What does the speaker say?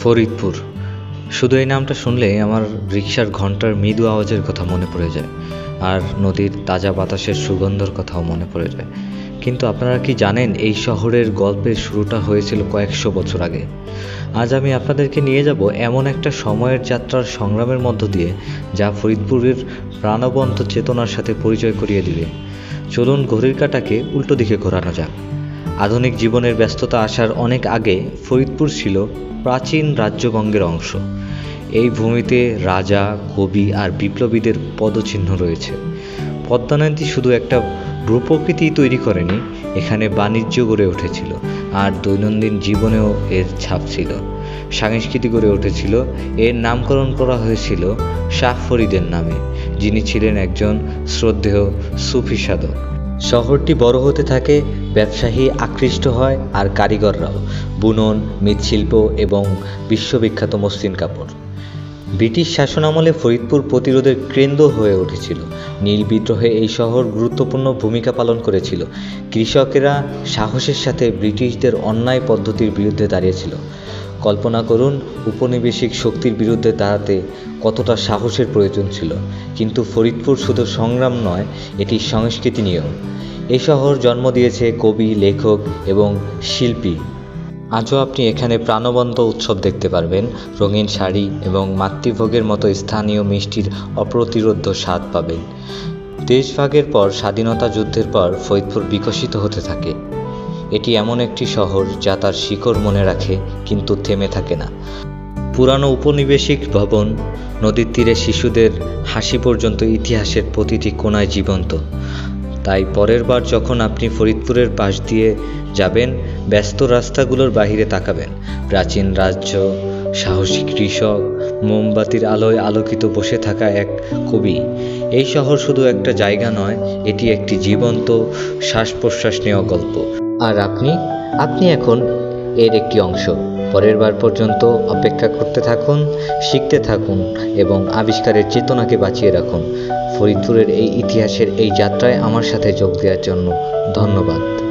ফরিদপুর। শুধু এই নামটা শুনলেই আমার রিক্সার ঘণ্টার মৃদু আওয়াজের কথা মনে পড়ে যায় আর নদীর তাজা বাতাসের সুগন্ধর কথাও মনে পড়ে যায়। কিন্তু আপনারা কি জানেন এই শহরের গল্পের শুরুটা হয়েছিল কয়েকশো বছর আগে? আজ আমি আপনাদেরকে নিয়ে যাব এমন একটা সময়ের যাত্রার সংগ্রামের মধ্য দিয়ে যা ফরিদপুরের প্রাণবন্ত চেতনার সাথে পরিচয় করিয়ে দিবে। চলুন ঘড়ির কাঁটাকে উল্টো দিকে ঘোরানো যাক। আধুনিক জীবনের ব্যস্ততা আসার অনেক আগে ফরিদপুর ছিল প্রাচীন রাজ্যবঙ্গের অংশ। এই ভূমিতে রাজা, কবি আর বিপ্লবীদের পদচিহ্ন রয়েছে। পদ্মা শুধু একটা ভূপ্রকৃতি তৈরি করেনি, এখানে বাণিজ্য গড়ে উঠেছিল আর দৈনন্দিন জীবনেও এর ছাপ ছিল। সংস্কৃতি গড়ে উঠেছিল, এর নামকরণ করা হয়েছিল শাহ ফরিদের নামে, যিনি ছিলেন একজন শ্রদ্ধেয় সুফি সাধক। শহরটি বড় হতে থাকে, ব্যবসায়ী আকৃষ্ট হয় আর কারিগররাও। বুনন, মৃৎশিল্প এবং বিশ্ববিখ্যাত মসৃণ কাপড়। ব্রিটিশ শাসনামলে ফরিদপুর প্রতিরোধের কেন্দ্র হয়ে উঠেছিল। নীল বিদ্রোহে এই শহর গুরুত্বপূর্ণ ভূমিকা পালন করেছিল। কৃষকেরা সাহসের সাথে ব্রিটিশদের অন্যায় পদ্ধতির বিরুদ্ধে দাঁড়িয়েছিল। কল্পনা করুন উপনিবেশিক শক্তির বিরুদ্ধে দাঁড়াতে কতটা সাহসের প্রয়োজন ছিল। কিন্তু ফরিদপুর শুধু সংগ্রাম নয়, এটি সংস্কৃতি নিয়েও। এ শহর জন্ম দিয়েছে কবি, লেখক এবং শিল্পী। আজও আপনি এখানে প্রাণবন্ত উৎসব দেখতে পারবেন, রঙিন শাড়ি এবং মাতৃভোগের মতো স্থানীয় মিষ্টির অপ্রতিরোধ্য স্বাদ পাবেন। দেশভাগের পর স্বাধীনতা যুদ্ধের পর ফরিদপুর বিকশিত হতে থাকে। এটি এমন একটি শহর যা তার শিকড় মনে রাখে, কিন্তু থেমে থাকে না। পুরানো উপনিবেশিক ভবন, নদীর তীরে শিশুদের হাসি পর্যন্ত ইতিহাসের প্রতিটি কোণায় জীবন্ত। তাই পরের বার যখন আপনি ফরিদপুরের পাশ দিয়ে যাবেন, ব্যস্ত রাস্তাগুলোর বাইরে তাকাবেন। প্রাচীন রাজ্য, সাহসী কৃষক, মোমবাতির আলোয় আলোকিত বসে থাকা এক কবি। এই শহর শুধু একটা জায়গা নয়, এটি একটি জীবন্ত শ্বাস প্রশ্বাস নেওয়া গল্প। আর আপনি আপনি এখন এর একটি অংশ। পরের বার পর্যন্ত অপেক্ষা করতে থাকুন, শিখতে থাকুন এবং আবিষ্কারের চেতনাকে বাঁচিয়ে রাখুন। ফরিদপুরের এই ইতিহাসের এই যাত্রায় আমার সাথে যোগ দেওয়ার জন্য ধন্যবাদ।